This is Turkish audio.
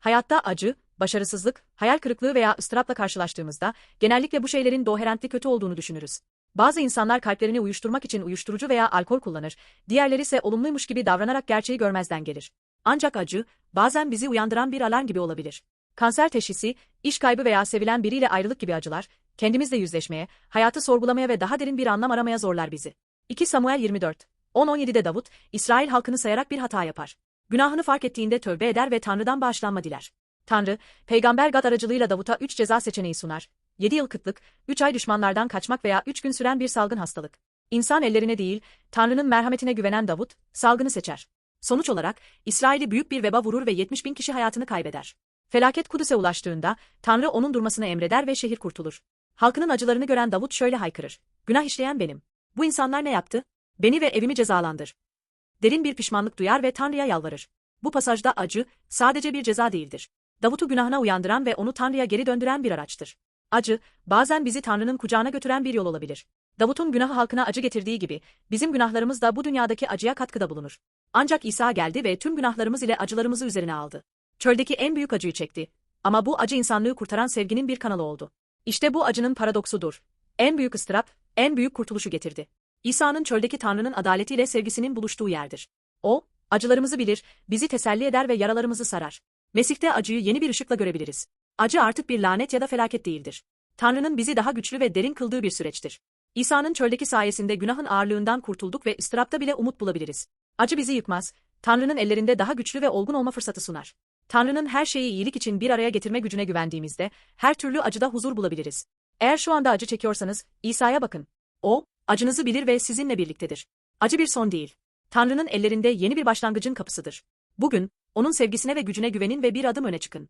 Hayatta acı, başarısızlık, hayal kırıklığı veya ıstırapla karşılaştığımızda genellikle bu şeylerin doherentli kötü olduğunu düşünürüz. Bazı insanlar kalplerini uyuşturmak için uyuşturucu veya alkol kullanır, diğerleri ise olumluymuş gibi davranarak gerçeği görmezden gelir. Ancak acı, bazen bizi uyandıran bir alarm gibi olabilir. Kanser teşhisi, iş kaybı veya sevilen biriyle ayrılık gibi acılar, kendimizle yüzleşmeye, hayatı sorgulamaya ve daha derin bir anlam aramaya zorlar bizi. 2 Samuel 24 10-17'de Davut, İsrail halkını sayarak bir hata yapar. Günahını fark ettiğinde tövbe eder ve Tanrı'dan bağışlanma diler. Tanrı, Peygamber Gad aracılığıyla Davut'a 3 ceza seçeneği sunar. 7 yıl kıtlık, 3 ay düşmanlardan kaçmak veya 3 gün süren bir salgın hastalık. İnsan ellerine değil, Tanrı'nın merhametine güvenen Davut, salgını seçer. Sonuç olarak, İsrail'i büyük bir veba vurur ve 70 bin kişi hayatını kaybeder. Felaket Kudüs'e ulaştığında, Tanrı onun durmasını emreder ve şehir kurtulur. Halkının acılarını gören Davut şöyle haykırır. Günah işleyen benim. Bu insanlar ne yaptı? Beni ve evimi cezalandır. Derin bir pişmanlık duyar ve Tanrı'ya yalvarır. Bu pasajda acı, sadece bir ceza değildir. Davut'u günahına uyandıran ve onu Tanrı'ya geri döndüren bir araçtır. Acı, bazen bizi Tanrı'nın kucağına götüren bir yol olabilir. Davut'un günahı halkına acı getirdiği gibi, bizim günahlarımız da bu dünyadaki acıya katkıda bulunur. Ancak İsa geldi ve tüm günahlarımız ile acılarımızı üzerine aldı. Çöldeki en büyük acıyı çekti. Ama bu acı insanlığı kurtaran sevginin bir kanalı oldu. İşte bu acının paradoksudur. En büyük ıstırap, en büyük kurtuluşu getirdi. İsa'nın çöldeki Tanrı'nın adaletiyle sevgisinin buluştuğu yerdir. O, acılarımızı bilir, bizi teselli eder ve yaralarımızı sarar. Mesih'te acıyı yeni bir ışıkla görebiliriz. Acı artık bir lanet ya da felaket değildir. Tanrı'nın bizi daha güçlü ve derin kıldığı bir süreçtir. İsa'nın çöldeki sayesinde günahın ağırlığından kurtulduk ve ıstırapta bile umut bulabiliriz. Acı bizi yıkmaz, Tanrı'nın ellerinde daha güçlü ve olgun olma fırsatı sunar. Tanrı'nın her şeyi iyilik için bir araya getirme gücüne güvendiğimizde, her türlü acıda huzur bulabiliriz. Eğer şu anda acı çekiyorsanız, İsa'ya bakın. O, acınızı bilir ve sizinle birliktedir. Acı bir son değil. Tanrı'nın ellerinde yeni bir başlangıcın kapısıdır. Bugün, onun sevgisine ve gücüne güvenin ve bir adım öne çıkın.